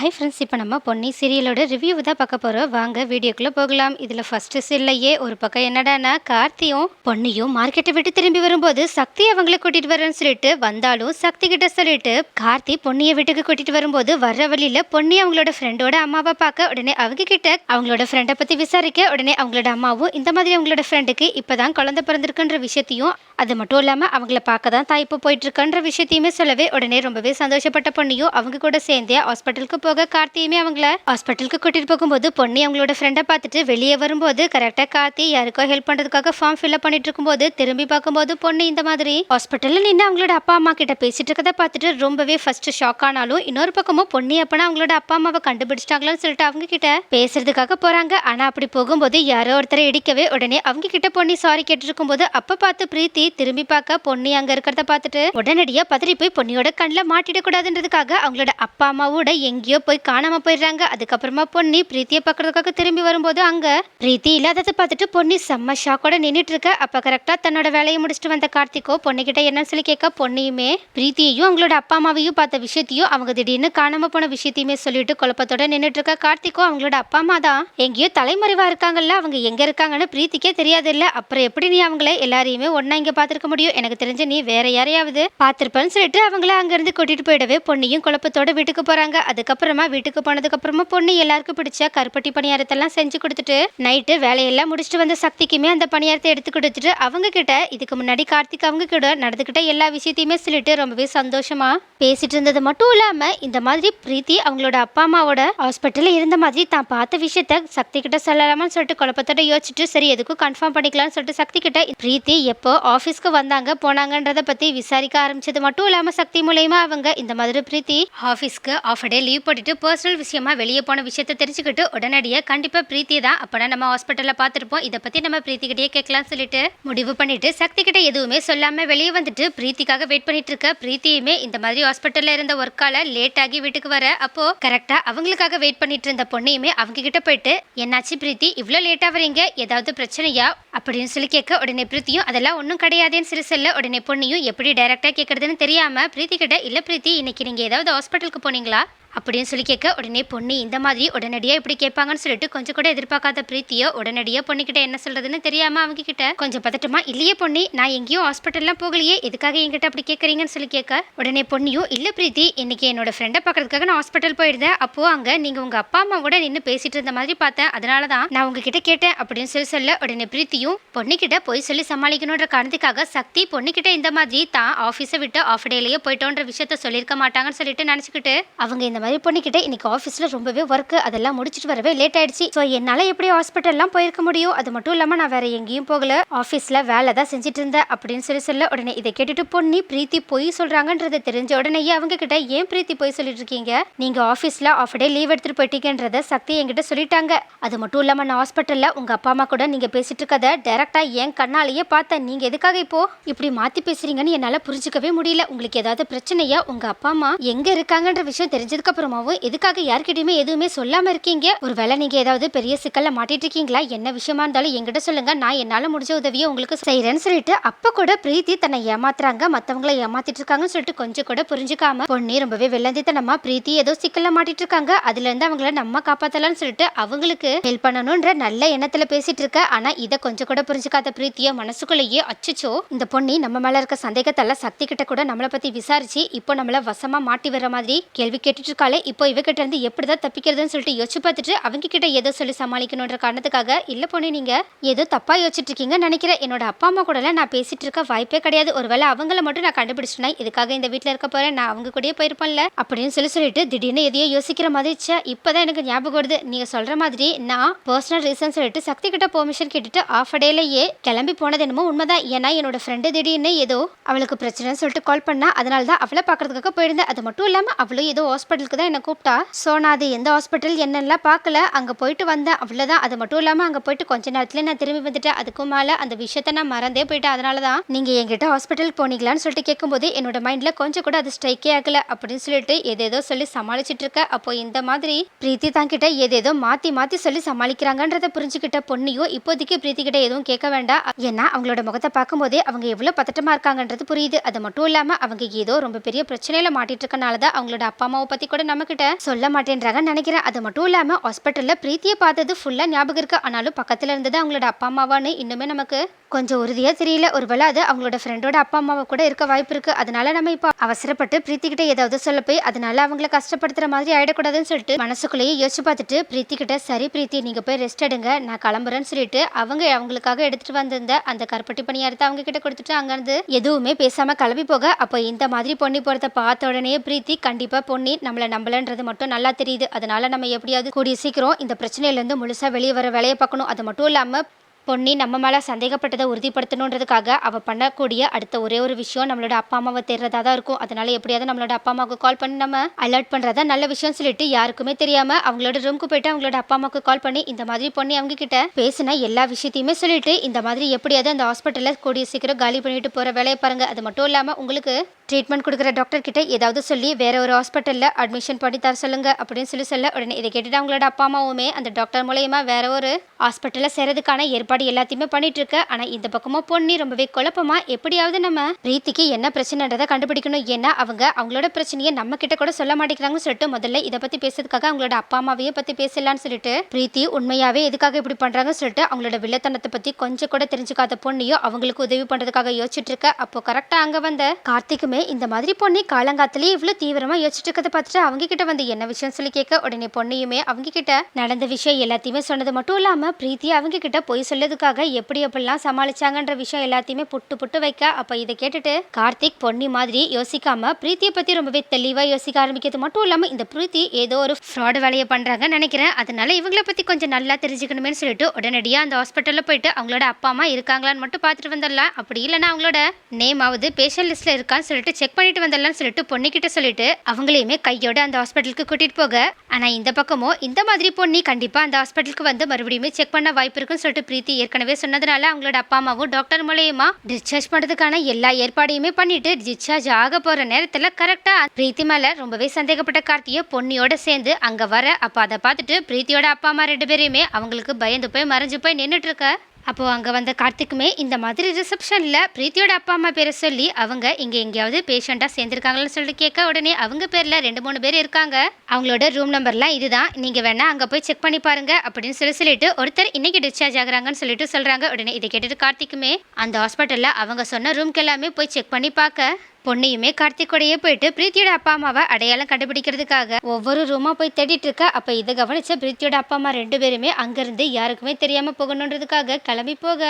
Hi friends இப்போ நம்ம Ponni சீரியலோட review தான் பார்க்க போகிறோம் வாங்க வீடியோக்குள்ளே போகலாம். இதில் ஃபஸ்ட்டு சீல்லையே ஒரு பக்கம் என்னடான்னா கார்த்தியும் பொன்னியும் மார்க்கெட்டை விட்டு திரும்பி வரும்போது சக்தி அவங்கள கூட்டிகிட்டு வரேன்னு சொல்லிட்டு வந்தாலும் சக்தி கிட்ட சொல்லிட்டு கார்த்தி பொன்னியை வீட்டுக்கு கூட்டிகிட்டு வரும்போது வர்ற வழியில் பொன்னி அவங்களோட ஃப்ரெண்டோட அம்மாவை பார்க்க உடனே அவங்க கிட்ட அவங்களோட ஃப்ரெண்டை பற்றி விசாரிக்க உடனே அவங்களோட அம்மாவும் இந்த மாதிரி அவங்களோட ஃப்ரெண்டுக்கு இப்போ தான் குழந்தை பிறந்திருக்குன்ற விஷயத்தையும் அது மட்டும் இல்லாமல் அவங்கள பார்க்க தான் தாய்ப்பு போயிட்டு இருக்கன்ற விஷயத்தையுமே சொல்லவே உடனே ரொம்பவே சந்தோஷப்பட்ட பொண்ணியும் அவங்க கூட சேர்ந்தே ஹாஸ்பிட்டலுக்கு போக கார்த்தியுமே அவங்கள ஹாஸ்பிட்டலுக்கு கூட்டிட்டு போகும்போது பொண்ணு அவங்களோட ஃப்ரெண்டை பார்த்துட்டு வெளியே வரும்போது கரெக்டாக கார்த்தி யாருக்கோ ஹெல்ப் பண்ணுறதுக்காக ஃபார்ம் ஃபில்அப் பண்ணிட்டு இருக்கும்போது திரும்பி பார்க்கும்போது பொண்ணு இந்த மாதிரி ஹாஸ்பிட்டலில் நின்று அவங்களோட அப்பா அம்மா கிட்ட பேசிட்டு இருக்கதை பார்த்துட்டு ரொம்பவே ஃபர்ஸ்ட் ஷாக் ஆனாலும் இன்னொரு பக்கமும் பொண்ணு அப்பனா அவங்களோட அப்பா அம்மாவை கண்டுபிடிச்சிட்டாங்களான்னு சொல்லிட்டு அவங்க கிட்ட பேசுறதுக்காக போறாங்க. ஆனா அப்படி போகும்போது யாரோ ஒருத்தரை இடிக்கவே உடனே அவங்க கிட்ட பொண்ணி சாரி கேட்டிருக்கும் போது அப்ப பார்த்து பிரீத்தி திரும்பி பார்க்க பொண்ணி அங்க இருக்கிறத பார்த்துட்டு உடனடியா பதறி போய் பொன்னியோட கண்ணில் மாட்டிடக்கூடாதுன்றதுக்காக அவங்களோட அப்பா அம்மாவோட எங்கேயோ போய் காணாம போயிடுறாங்க. அதுக்கப்புறமா பொன்னி பிரீத்தியை பார்க்கறதுக்காக திரும்பி வரும்போது அங்கே பிரீத்தி இல்லாததை பார்த்துட்டு பொன்னி செம்ம ஷாக்கோட நின்றுட்டு இருக்க. அப்போ கரெக்டாக தன்னோட வேலையை முடிச்சுட்டு வந்த கார்த்திகோ பொண்ணுக்கிட்ட என்னன்னு சொல்லி கேட்க பொன்னியுமே பிரீத்தியையும் அவங்களோட அப்பா அம்மாவையும் பார்த்த விஷயத்தையும் அவங்க திடீர்னு காணாமல் போன விஷயத்தையுமே சொல்லிட்டு குழப்பத்தோட நின்றுட்டு இருக்க. கார்த்திகோ அவங்களோட அப்பா அம்மா தான். எங்கேயோ தலைமறைவா இருக்காங்கல்ல அவங்க எங்க இருக்காங்கன்னு பிரீத்திக்கே தெரியாது இல்ல அப்புறம் எப்படி நீ அவங்கள எல்லாரையுமே ஒன்னா இங்க பாத்திருக்க முடியும்? எனக்கு தெரிஞ்ச நீ வேற யாரையாவது பார்த்திருப்பேன்னு சொல்லிட்டு அவங்கள அங்கேருந்து கூட்டிட்டு போயிடவே பொண்ணியும் குழப்பத்தோட வீட்டுக்கு போறாங்க. அதுக்கப்புறம் அப்புறமா வீட்டுக்கு போனதுக்கு அப்புறமா பொண்ணு எல்லாருக்கும் பிடிச்ச கருப்பட்டி பணியாரத்தெல்லாம் செஞ்சு கொடுத்துட்டு நைட்டு வேலையெல்லாம் முடிச்சுட்டு வந்த சக்திக்குமே அந்த பணியாரத்தை எடுத்து கொடுத்துட்டு அவங்க கிட்ட இதுக்கு முன்னாடி கார்த்திக் அவங்க கூட நடந்துக்கிட்ட எல்லா விஷயத்தையுமே சொல்லிட்டு ரொம்பவே சந்தோஷமா பேசிட்டு இருந்தது. மட்டும் இல்லாம இந்த மாதிரி பிரீத்தி அவங்களோட அப்பா அம்மாவோட ஹாஸ்பிட்டல்ல இருந்த மாதிரி தான் பார்த்த விஷயத்த சக்தி கிட்ட சொல்லலாமான்னு சொல்லிட்டு குழப்பத்தோட யோசிச்சுட்டு சரி எதுக்கும் கன்ஃபார்ம் பண்ணிக்கலாம்னு சொல்லிட்டு சக்தி கிட்ட பிரீத்தி எப்போ ஆஃபீஸ்க்கு வந்தாங்க போனாங்கன்றத பத்தி விசாரிக்க ஆரம்பிச்சது. மட்டும் இல்லாம சக்தி மூலயமா அவங்க இந்த மாதிரி பிரீத்தி ஆஃபீஸ்க்கு ஆஃப் டே லீவ் போட்டுட்டு பர்சனல் விஷயமா வெளியே போன விஷயத்த தெரிஞ்சுக்கிட்டு உடனடியாக கண்டிப்பா பிரீத்தி தான் அப்பனா நம்ம ஹாஸ்பிட்டல்ல பார்த்துருப்போம். இதை பத்தி நம்ம பிரீத்தி கிட்டேயே கேட்கலாம்னு சொல்லிட்டு முடிவு பண்ணிட்டு சக்தி கிட்ட எதுவுமே சொல்லாம வெளியே வந்துட்டு பிரீத்திக்காக வெயிட் பண்ணிட்டு இருக்க. பிரீத்தியுமே இந்த மாதிரி ஹாஸ்பிட்டல்ல இருந்த ஒர்க்கால லேட் ஆகி வீட்டுக்கு வர. அப்போ கரெக்டா அவங்களுக்காக வெயிட் பண்ணிட்டு இருந்த பொண்ணையுமே அவங்க கிட்ட போயிட்டு என்னாச்சு பிரீத்தி? இவ்வளோ லேட்டா வரீங்க ஏதாவது பிரச்சனையா? அப்படின்னு சொல்லி கேட்க உடனே பிரீத்தியும் அதெல்லாம் ஒன்றும் கிடையாதுன்னு சிறு செல்ல உடனே பொண்ணையும் எப்படி டைரக்டா கேட்கறதுன்னு தெரியாம பிரீத்தி கிட்ட இல்ல பிரீத்தி இன்னைக்கு நீங்க ஏதாவது ஹாஸ்பிட்டலுக்கு போனீங்களா? அப்படின்னு சொல்லி கேட்க உடனே பொண்ணு இந்த மாதிரி உடனடியாக இப்படி கேட்பாங்கன்னு சொல்லிட்டு கொஞ்சம் கூட எதிர்பார்க்காத பிரீத்தியோ உடனடியாக பொண்ணுக்கிட்ட என்ன சொல்கிறதுன்னு தெரியாமல் அவங்க கிட்ட கொஞ்சம் பதட்டமா இல்லையே பொண்ணு நான் எங்கேயும் ஹாஸ்பிட்டல்லாம் போகலையே எதுக்காக என்கிட்ட அப்படி கேட்குறீங்கன்னு சொல்லி கேட்க உடனே பொண்ணியும் இல்லை பிரீத்தி இன்னைக்கு என்னோட ஃப்ரெண்டை பார்க்கறதுக்காக நான் ஹாஸ்பிட்டல் போயிருந்தேன். அப்போ அங்கே நீங்கள் உங்கள் அப்பா அம்மா கூட நின்று பேசிட்டு இருந்த மாதிரி பார்த்தேன். அதனால தான் நான் உங்ககிட்ட கேட்டேன் அப்படின்னு சொல்லி சொல்ல உடனே பிரீத்தியும் பொண்ணுக்கிட்ட போய் சொல்லி சமாளிக்கணுன்ற காரணத்துக்காக சக்தி பொண்ணுக்கிட்ட இந்த மாதிரி தான் ஆஃபீஸை விட்டு ஆஃப் டேலேயே போயிட்டோன்ற விஷயத்த சொல்லியிருக்க மாட்டாங்கன்னு சொல்லிட்டு நினச்சிக்கிட்டு அவங்க இந்த மாதிரி பொண்ணுக்கிட்ட இன்னைக்கு ஆஃபீஸில் ரொம்பவே ஒர்க்கு அதெல்லாம் முடிச்சிட்டு வரவே லேட் ஆயிடுச்சு. ஸோ என்னால் எப்படி ஹாஸ்பிட்டல்லாம் போயிருக்க முடியும்? அது மட்டும் இல்லாமல் நான் வேற எங்கேயும் போகல. ஆஃபீஸில் வேலை தான் செஞ்சுட்டு இருந்தேன் அப்படின்னு சொல்லி சொல்ல உடனே இதை கேட்டுட்டு பொண்ணி பிரீத்தி பொய் சொல்கிறாங்கன்றதை தெரிஞ்ச உடனேயே அவங்க கிட்ட ஏன் பிரீத்தி பொய் சொல்லிட்டு இருக்கீங்க? நீங்கள் ஆஃபீஸில் ஆஃப் டே லீவ் எடுத்துட்டு போயிட்டீங்கன்றத சக்தி என்கிட்ட சொல்லிட்டாங்க. அது மட்டும் இல்லாமல் நான் ஹாஸ்பிட்டலில் உங்கள் அப்பா அம்மா கூட நீங்கள் பேசிட்டு இருக்கதை டேரெக்டாக என் கண்ணாலேயே பார்த்தேன். நீங்கள் எதுக்காக இப்போ இப்படி மாற்றி பேசுறீங்கன்னு என்னால் புரிஞ்சுக்கவே முடியல. உங்களுக்கு ஏதாவது பிரச்சனையா? உங்கள் அப்பா அம்மா எங்கே இருக்காங்கன்ற விஷயம் தெரிஞ்சதுக்கு அப்புறமாவும் எதுக்காக யார்கிட்டயுமே எதுவுமே சொல்லாம இருக்கீங்க? ஒருவேளை நீங்க ஏதாவது பெரிய சிக்கல்ல மாட்டிட்டு இருக்கீங்களா என்ன விஷயமா இருந்தாலும் எங்கிட்ட சொல்லுங்க. நான் என்னால முடிஞ்ச உதவியை உங்களுக்கு செய்யறேன்னு சொல்லிட்டு அப்ப கூட பிரீத்தி தன்னை ஏமாத்துறாங்க. மத்தவங்களை ஏமாத்திட்டு இருக்காங்கன்னு சொல்லிட்டு கொஞ்சம் கூட புரிஞ்சுக்காம பொண்ணு ரொம்பவே வெள்ளந்தித்தனமா பிரீத்தி ஏதோ சிக்கல்ல மாட்டிட்டு இருக்காங்க அதுல இருந்து அவங்கள நம்ம காப்பாத்தலாம்னு சொல்லிட்டு அவங்களுக்கு ஹெல்ப் பண்ணணும்ன்ற நல்ல எண்ணத்துல பேசிட்டு இருக்க ஆனா இதை கொஞ்சம் கூட புரிஞ்சுக்காத பிரீத்திய மனசுக்குள்ளேயே அச்சுச்சோ இந்த பொண்ணி நம்ம மேல இருக்க சந்தேகத்தெல்லாம் சக்தி கிட்ட கூட நம்மளை பத்தி விசாரிச்சு இப்போ நம்மள வசமா மாட்டி வர மாதிரி கேள்வி கேட்டுட்டு இருக்காளே இப்போ இவகிட்ட இருந்து எப்படி தான் தப்பிக்கிறதுன்னு சொல்லிட்டு யோசிச்சு பார்த்துட்டு அவங்க கிட்ட ஏதோ சொல்லி சமாளிக்கணுன்ற காரணத்துக்காக இல்ல பொண்ணு நீங்க ஏதோ தப்பா யோசிச்சுட்டு இருக்கீங்கன்னு நினைக்கிறேன். என்னோட அப்பா அம்மா கூட நான் பேசிட்டு இருக்க வாய்ப்பே கிடையாது. ஒருவேளை அவங்கள மட்டும் நான் கண்டுபிடிச்சிட்டேன் இதுக்காக இந்த வீட்டில் இருக்க போறேன் நான் அவங்க கூடயே போயிருப்பேன்ல அப்படின்னு சொல்லி சொல்லிட்டு திடீர்னு எதையோ யோசிக்கிற மாதிரி ச்சே, இப்பதான் எனக்கு ஞாபகம் வருது. நீங்க சொல்ற மாதிரி நான் பர்சனல் ரீசன் சொல்லிட்டு சக்தி கிட்ட பெர்மிஷன் கேட்டுட்டு ஆஃப் டேலயே கிளம்பி போனது என்னமோ உண்மைதான். ஏன்னா என்னோட ஃப்ரெண்டு திடீர்னு ஏதோ அவளுக்கு பிரச்சனைன்னு சொல்லிட்டு கால் பண்ணா அதனால தான் அவளை பார்க்கறதுக்காக போயிருந்தேன். அது மட்டும் இல்லாம அவளும் ஏதோ ஹாஸ்பிட்டல் ஹாஸ்பிட்டலுக்கு தான் என்னை கூப்பிட்டா. ஸோ நான் அது எந்த ஹாஸ்பிட்டல் என்னெல்லாம் பார்க்கல அங்கே போயிட்டு வந்தேன். அவ்வளோதான் அது மட்டும் இல்லாமல் அங்கே போயிட்டு கொஞ்ச நேரத்தில் நான் திரும்பி வந்துட்டேன். அதுக்கும் மேலே அந்த விஷயத்த நான் மறந்தே போயிட்டேன். அதனால தான் நீங்கள் எங்கிட்ட ஹாஸ்பிட்டல் போனீங்களான்னு சொல்லிட்டு கேட்கும்போது என்னோட மைண்டில் கொஞ்சம் கூட அது ஸ்ட்ரைக்கே ஆகல அப்படின்னு சொல்லிட்டு ஏதேதோ சொல்லி சமாளிச்சிட்டு இருக்க. அப்போ இந்த மாதிரி பிரீத்தி தான் கிட்ட ஏதேதோ மாற்றி மாற்றி சொல்லி சமாளிக்கிறாங்கன்றத புரிஞ்சுக்கிட்ட பொண்ணையும் இப்போதைக்கு பிரீத்தி கிட்ட எதுவும் கேட்க வேண்டாம். ஏன்னா அவங்களோட முகத்தை பார்க்கும்போதே அவங்க எவ்வளோ பதட்டமாக இருக்காங்கன்றது புரியுது. அது மட்டும் இல்லாமல் அவங்க ஏதோ ரொம்ப பெரிய பிரச்சனையில் மாட்டிட்டு இருக்கனால தான் அவங்களோட அப்பா அம்மாவை பற்றி கூட நம்ம கிட்ட சொல்ல மாட்டேன்றாங்கன்னு நினைக்கிறேன். அது மட்டும் இல்லாம ஹாஸ்பிட்டல்ல பிரீத்தியை பார்த்தது ஃபுல்லா ஞாபகம் இருக்கு. ஆனாலும் பக்கத்துல இருந்தது அவங்களோட அப்பா அம்மாவான்னு இன்னுமே நமக்கு கொஞ்சம் உறுதியா தெரியல. ஒருவேளை அது அவங்களோட ஃப்ரெண்டோட அப்பா அம்மாவை கூட இருக்க வாய்ப்பு இருக்கு. அதனால நம்ம இப்போ அவசரப்பட்டு பிரீத்தி கிட்ட ஏதாவது சொல்ல போய் அதனால அவங்கள கஷ்டப்படுத்துற மாதிரி ஆயிடக்கூடாதுன்னு சொல்லிட்டு மனசுக்குள்ளேயே யோசிச்சு பார்த்துட்டு பிரீத்தி கிட்ட சரி பிரீத்தி நீங்க போய் ரெஸ்ட் எடுங்க. நான் கிளம்புறேன்னு சொல்லிட்டு அவங்க அவங்களுக்காக எடுத்துட்டு வந்திருந்த அந்த கருப்பட்டி பணியாரத்தை அவங்க கிட்ட கொடுத்துட்டு அங்கிருந்து எதுவுமே பேசாம கிளம்பி போக அப்போ இந்த மாதிரி பொண்ணி போறத பார்த்த உடனே பிரீத்தி கண்டிப்பா பொண்ணி நம்மள நம்மளன்றது மட்டும் நல்லா தெரியுது. அதனால நம்ம எப்படியாவது கூடிய சீக்கிரம் இந்த பிரச்சனையிலேருந்து முழுசாக வெளியே வர வேலையை பார்க்கணும். அது மட்டும் இல்லாமல் பொன்னி நம்ம மேலே சந்தேகப்பட்டதை உறுதிப்படுத்தணுன்றதுக்காக அவள் பண்ணக்கூடிய அடுத்த ஒரே ஒரு விஷயம் நம்மளோட அப்பா அம்மாவை தேடுறதா தான் இருக்கும். அதனால எப்படியாவது நம்மளோட அப்பா அம்மாவுக்கு கால் பண்ணி நம்ம அலர்ட் பண்ணுறதா நல்ல விஷயம் சொல்லிட்டு யாருக்குமே தெரியாமல் அவங்களோட ரூமுக்கு போயிட்டு அவங்களோட அப்பா அம்மாவுக்கு கால் பண்ணி இந்த மாதிரி பொண்ணி அவங்க கிட்ட பேசின எல்லா விஷயத்தையுமே சொல்லிட்டு இந்த மாதிரி எப்படியாவது அந்த ஹாஸ்பிட்டலில் கூடிய சீக்கிரம் காலி பண்ணிட்டு போகிற வேலையை பாருங்க. அது மட்டும் இல்லாமல் உங்களுக்கு ட்ரீட்மெண்ட் கொடுக்குற டாக்டர் கிட்ட ஏதாவது சொல்லி வேற ஒரு ஹாஸ்பிட்டலில் அட்மிஷன் பண்ணி தர சொல்லுங்க அப்படின்னு சொல்லி சொல்ல உடனே இதை கேட்டுட்டு அவங்களோட அப்பா அம்மாவுமே அந்த டாக்டர் மூலயமா வேற ஒரு ஹாஸ்பிட்டலில் சேரதுக்கான ஏற்பாடு எல்லாத்தையுமே பண்ணிட்டு இருக்க ஆனால் இந்த பக்கமும் பொண்ணு ரொம்பவே குழப்பமா? எப்படியாவது நம்ம பிரீத்திக்கு என்ன பிரச்சனைன்றதை கண்டுபிடிக்கணும். ஏன்னா அவங்க அவங்களோட பிரச்சனையை நம்ம கிட்ட கூட சொல்ல மாட்டேங்கிறாங்கன்னு சொல்லிட்டு முதல்ல இதை பத்தி பேசுறதுக்காக அவங்களோட அப்பா அம்மாவையே பத்தி பேசலாம்னு சொல்லிட்டு பிரீத்தி உண்மையாவே எதுக்காக இப்படி பண்றாங்கன்னு சொல்லிட்டு அவங்களோட வில்லத்தனத்தை பத்தி கொஞ்சம் கூட தெரிஞ்சுக்காத பொண்ணையும் அவங்களுக்கு உதவி பண்றதுக்காக யோசிச்சுட்டு இருக்க அப்போ கரெக்டா அங்க வந்த கார்த்திக்குமே இந்த மாதிரி பொண்ணு காலங்காத்திலேயே இவ்வளவு தீவிரமா யோசிச்சுட்டு இருக்கதை பார்த்துட்டு அவங்க கிட்ட வந்து என்ன விஷயம் சொல்லி கேட்க? உடனே பொண்ணையுமே அவங்க கிட்ட நடந்த விஷயம் எல்லாத்தையுமே சொன்னது மட்டும் இல்லாம பிரீத்தி அவங்க கிட்ட பொய் சொல்லதுக்காக எப்படி எப்படிலாம் சமாளிச்சாங்கன்ற விஷயம் எல்லாத்தையுமே புட்டு புட்டு வைக்க. அப்போ இதை கேட்டுட்டு கார்த்திக் பொன்னி மாதிரி யோசிக்காம பிரீத்தியை பத்தி ரொம்பவே தெளிவா யோசிக்க ஆரம்பிக்கிறது மட்டும் இல்லாம இந்த பிரீத்தி ஏதோ ஒரு ஃப்ராடு வேலையை பண்றாங்கன்னு நினைக்கிறேன். அதனால இவங்கள பத்தி கொஞ்சம் நல்லா தெரிஞ்சுக்கணுமே சொல்லிட்டு உடனடியா அந்த ஹாஸ்பிட்டல்ல போயிட்டு அவங்களோட அப்பா அம்மா இருக்காங்களான்னு மட்டும் பார்த்துட்டு வந்துடலாம். அப்படி இல்லைனா அவங்களோட நேம் ஆகுது பேஷண்ட் லிஸ்ட்ல இருக்கான்னு சொல்லிட்டு செக் பண்ணிட்டு வந்துடலாம்னு சொல்லிட்டு பொண்ணுகிட்ட சொல்லிட்டு அவங்களையுமே கையோட அந்த ஹாஸ்பிட்டலுக்கு கூட்டிட்டு போக. ஆனா இந்த பக்கமும் இந்த மாதிரி பொண்ணி கண்டிப்பா அந்த ஹாஸ்பிட்டலுக்கு வந்து மறுபடியும் செக் பண்ண வாய்ப்பு இருக்குன்னு சொல்லிட்டு பிரீத்தி ஏற்கனவே சொன்னதுனால அவங்களோட அப்பா அம்மாவும் டாக்டர் மூலயமா டிஸ்சார்ஜ் பண்ணுறதுக்கான எல்லா ஏற்பாடையுமே பண்ணிட்டு டிஸ்சார்ஜ் ஆக போற நேரத்தில் கரெக்டா பிரீத்தி மேல ரொம்பவே சந்தேகப்பட்ட கார்த்திய பொன்னியோட சேர்ந்து அங்க வர அப்ப அதை பார்த்துட்டு பிரீத்தியோட அப்பா அம்மா ரெண்டு பேரையுமே அவங்களுக்கு பயந்து போய் மறைஞ்சு போய் நின்றுட்டு இருக்க. அப்போது அங்கே வந்த கார்த்திக்குமே இந்த மாதிரி ரிசப்ஷனில் பிரீத்தியோட அப்பா அம்மா பேரை சொல்லி அவங்க இங்கே எங்கேயாவது பேஷண்ட்டாக சேர்ந்துருக்காங்கன்னு சொல்லிட்டு கேட்க உடனே அவங்க பேரில் ரெண்டு மூணு பேர் இருக்காங்க. அவங்களோட ரூம் நம்பர்லாம் இதுதான். நீங்கள் வேணால் அங்கே போய் செக் பண்ணி பாருங்க அப்படின்னு சொல்லி சொல்லிட்டு ஒருத்தர் இன்னைக்கு டிஸ்சார்ஜ் ஆகுறாங்கன்னு சொல்லிட்டு சொல்கிறாங்க உடனே இதை கேட்டுட்டு கார்த்திக்குமே அந்த ஹாஸ்பிட்டலில் அவங்க சொன்ன ரூம்க்கு எல்லாமே போய் செக் பண்ணி பார்க்க. பொண்ணையுமே கார்த்திகோடையே போயிட்டு பிரீத்தியோட அப்பா அம்மாவை அடையாளம் கண்டுபிடிக்கிறதுக்காக ஒவ்வொரு ரூமா போய் தேடிட்டு இருக்க. அப்ப இதை கவனிச்ச பிரீத்தியோட அப்பா அம்மா ரெண்டு பேருமே அங்கிருந்து யாருக்குமே தெரியாம போகணுன்றதுக்காக கிளம்பி போக.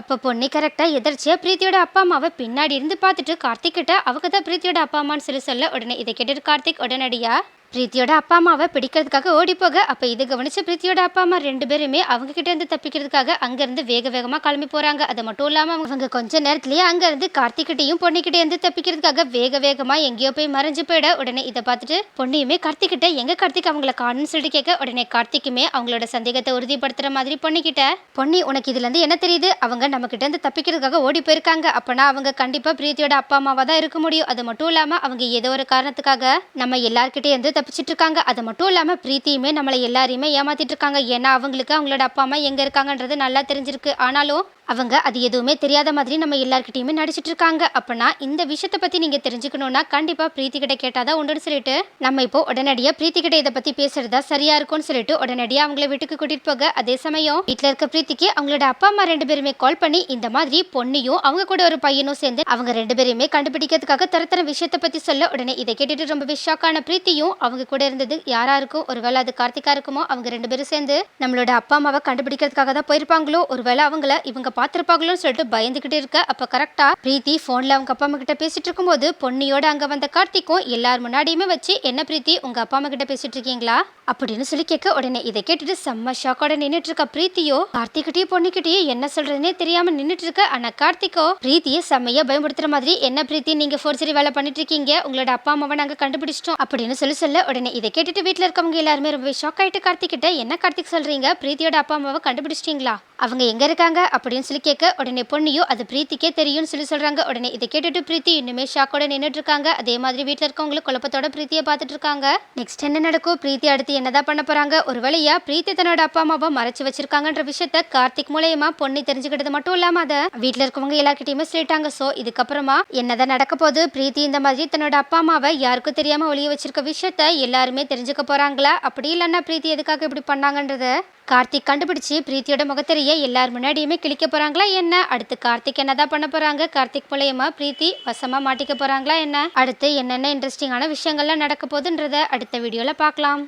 அப்ப பொண்ணி கரெக்டா எதிர்ச்சியா பிரீத்தியோட அப்பா அம்மாவை பின்னாடி இருந்து பார்த்துட்டு கார்த்திக் கிட்ட அவங்க தான் பிரீத்தியோட அப்பா அம்மான்னு சொல்லி சொல்ல உடனே இதை கேட்டுட்டு கார்த்திக் உடனடியா பிரீத்தியோட அப்பா அம்மாவை பிடிக்கிறதுக்காக ஓடி போக அப்போ இது கவனிச்ச பிரீத்தியோட அப்பா அம்மா ரெண்டு பேருமே அவங்க கிட்ட இருந்து தப்பிக்கிறதுக்காக அங்கேருந்து வேக வேகமாக கிளம்பி போகிறாங்க அது மட்டும் இல்லாமல் அவங்க கொஞ்ச நேரத்திலேயே அங்கேருந்து கார்த்திகிட்டையும் பொண்ணுக்கிட்டே இருந்து தப்பிக்கிறதுக்காக வேக வேகமாக எங்கேயோ போய் மறைஞ்சு போயிட. உடனே இதை பார்த்துட்டு பொண்ணையுமே கார்த்திகிட்ட எங்க கார்த்திக் அவங்கள காணும்னு சொல்லிட்டு கேட்க? உடனே கார்த்திக்குமே அவங்களோட சந்தேகத்தை உறுதிப்படுத்துற மாதிரி பொண்ணுக்கிட்ட பொண்ணி உனக்கு இதுல இருந்து என்ன தெரியுது? அவங்க நம்ம கிட்ட இருந்து தப்பிக்கிறதுக்காக ஓடி போயிருக்காங்க. அப்பனா அவங்க கண்டிப்பா பிரீத்தியோட அப்பா அம்மாவா தான் இருக்க முடியும். அது மட்டும் இல்லாமல் அவங்க ஏதோ ஒரு காரணத்துக்காக நம்ம எல்லார்கிட்டே இருந்து தப்பிச்சிட்டு இருக்காங்க அது மட்டும் இல்லாமல் பிரீத்தியுமே நம்மளை எல்லாரையுமே ஏமாத்திட்டு இருக்காங்க ஏன்னா அவங்களுக்கு அவங்களோட அப்பா அம்மா எங்கே இருக்காங்கன்றது நல்லா தெரிஞ்சிருக்கு. ஆனாலும் அவங்க அது எதுவுமே தெரியாத மாதிரி நம்ம எல்லாருக்கிட்டையுமே நடிச்சிட்டு இருக்காங்க அப்படின்னா இந்த விஷயத்தை பத்தி நீங்க தெரிஞ்சுக்கணும்னா கண்டிப்பா பிரீத்தி கிட்ட கேட்டாதான் உண்டுன்னு சொல்லிட்டு நம்ம இப்போ உடனடியா பிரீத்தி கிட்ட இதை பத்தி பேசுறதா சரியா இருக்கும்னு சொல்லிட்டு உடனடியா அவங்கள வீட்டுக்கு கூட்டிட்டு போக. அதே சமயம் வீட்டில் இருக்க பிரீத்திக்கு அவங்களோட அப்பா அம்மா ரெண்டு பேருமே கால் பண்ணி இந்த மாதிரி பொண்ணையும் அவங்க கூட ஒரு பையனும் சேர்ந்து அவங்க ரெண்டு பேரையுமே கண்டுபிடிக்கிறதுக்காக தரத்தர விஷயத்தை பத்தி சொல்ல உடனே இதை கேட்டுட்டு ரொம்பவே ஷாக்கான பிரீத்தியும் அவங்க கூட இருந்தது யாரா இருக்கும் ஒருவேளை அது கார்த்திகா இருக்குமோ அவங்க ரெண்டு பேரும் சேர்ந்து நம்மளோட அப்பா அம்மாவை கண்டுபிடிக்கிறதுக்காக தான் போயிருப்பாங்களோ? ஒருவேளை அவங்கள இவங்க பார்த்துருப்பாங்களோன்னு சொல்லிட்டு பயந்துகிட்டு இருக்க. அப்போ கரெக்டா பிரீத்தி ஃபோனில் அவங்க அப்பா அம்மா கிட்ட பேசிட்டு இருக்கும்போது பொன்னியோட அங்க வந்த கார்த்திக்கும் எல்லார் முன்னாடியுமே வச்சு என்ன பிரீத்தி உங்க அப்பா அம்மா கிட்ட பேசிட்டு இருக்கீங்களா? அப்படின்னு சொல்லி கேட்க உடனே இதை கேட்டுட்டு செம்ம ஷாக்கோட நின்னுட்டு இருக்க பிரீத்தியோ கார்த்திகிட்டயும் பொண்ணுகிட்டயே என்ன சொல்றதுன்னே தெரியாம நின்னுட்டு இருக்க. ஆனா கார்த்திகோ பிரீத்தியை செம்மையா பயன்படுத்துற மாதிரி என்ன பிரீத்தி நீங்க ஃபோர்ஜரி வேலை பண்ணிட்டு இருக்கீங்க? உங்களோட அப்பா அம்மாவை நாங்க கண்டுபிடிச்சிட்டோம். அப்படின்னு சொல்லி சொல்ல உடனே இதை கேட்டுட்டு வீட்ல இருக்கவங்க எல்லாருமே ரொம்ப ஷாக் ஆயிட்டு கார்த்திக்கிட்ட என்ன கார்த்திக் சொல்றீங்க? பிரீத்தியோட அப்பா அம்மாவை கண்டுபிடிச்சிட்டீங்களா? அவங்க எங்க இருக்காங்க? அப்படின்னு சொல்லி கேட்க உடனே பொண்ணியும் அது பிரீத்திக்கே தெரியும்னு சொல்லி சொல்கிறாங்க உடனே இதை கேட்டுட்டு பிரீத்தி இன்னுமே ஷாக்கோட நின்றுட்டு இருக்காங்க அதே மாதிரி வீட்டில் இருக்கவங்களும் குழப்பத்தோட பிரீத்தியை பார்த்துட்டு இருக்காங்க நெக்ஸ்ட் என்ன நடக்கும்? பிரீத்தி அடுத்து என்னதான் பண்ண போகிறாங்க ஒரு வழியா பிரீத்தி தன்னோட அப்பா அம்மாவை மறைச்சு வச்சிருக்காங்கன்ற விஷயத்த கார்த்திக் மூலயமா பொண்ணி தெரிஞ்சுக்கிட்டது மட்டும் இல்லாமல் அதை வீட்டில் இருக்கவங்க எல்லாருக்கிட்டையுமே சொல்லிட்டாங்க. ஸோ இதுக்கப்புறமா என்னதான் நடக்க போது பிரீத்தி இந்த மாதிரி தன்னோட அப்பா அம்மாவை யாருக்கும் தெரியாமல் ஒளிய வச்சிருக்க விஷயத்த எல்லாருமே தெரிஞ்சுக்க போகிறாங்களா அப்படி இல்லைன்னா பிரீத்தி எதுக்காக இப்படி பண்ணாங்கன்றத கார்த்திக் கண்டுபிடிச்சு பிரீத்தியோட முகத்திரைய எல்லார் முன்னாடியுமே கிழிக்க போறாங்களா என்ன? அடுத்து கார்த்திக் என்னதான் பண்ண போறாங்க? கார்த்திக் மூலயமா பிரீத்தி வசமா மாட்டிக்க போறாங்களா என்ன? அடுத்து என்னென்ன இன்ட்ரெஸ்டிங்கான விஷயங்கள்லாம் நடக்க போகுதுன்றத அடுத்த வீடியோல பார்க்கலாம்.